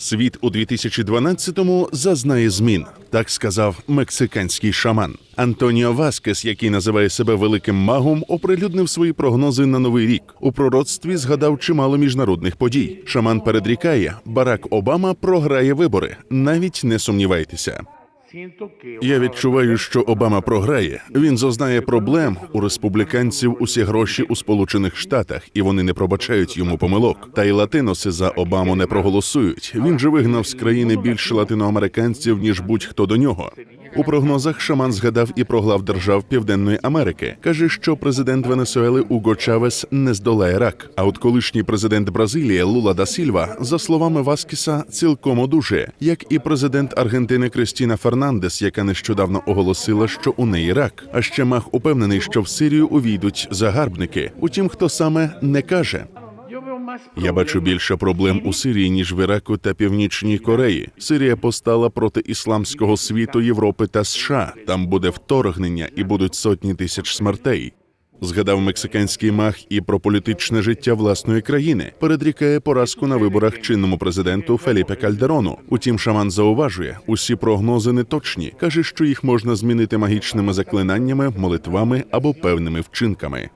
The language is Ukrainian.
Світ у 2012-му зазнає змін, так сказав мексиканський шаман. Антоніо Васкес, який називає себе великим магом, оприлюднив свої прогнози на новий рік. У пророцтві згадав чимало міжнародних подій. Шаман передрікає, Барак Обама програє вибори. Навіть не сумнівайтеся. Я відчуваю, що Обама програє. Він зазнає проблем у республіканців усі гроші у Сполучених Штатах, і вони не пробачають йому помилок. Та й латиноси за Обаму не проголосують. Він же вигнав з країни більше латиноамериканців ніж будь-хто до нього. У прогнозах шаман згадав і про глав держав Південної Америки. каже, що президент Венесуели Уго Чавес не здолає рак. А от колишній президент Бразилії Лула да Сільва, за словами Васкіса, цілком одужає, як і президент Аргентини Кристіна Фернандес, яка нещодавно оголосила, що у неї рак. А ще Мах упевнений, що в Сирію увійдуть загарбники. Утім, хто саме не каже. Я бачу більше проблем у Сирії ніж в Іраку та Північній Кореї. Сирія постала проти ісламського світу Європи та США. Там буде вторгнення і будуть сотні тисяч смертей. Згадав мексиканський мах і про політичне життя власної країни. Передрікає поразку на виборах чинному президенту Феліпе Кальдерону. Утім, шаман зауважує, усі прогнози не точні. каже, що їх можна змінити магічними заклинаннями, молитвами або певними вчинками.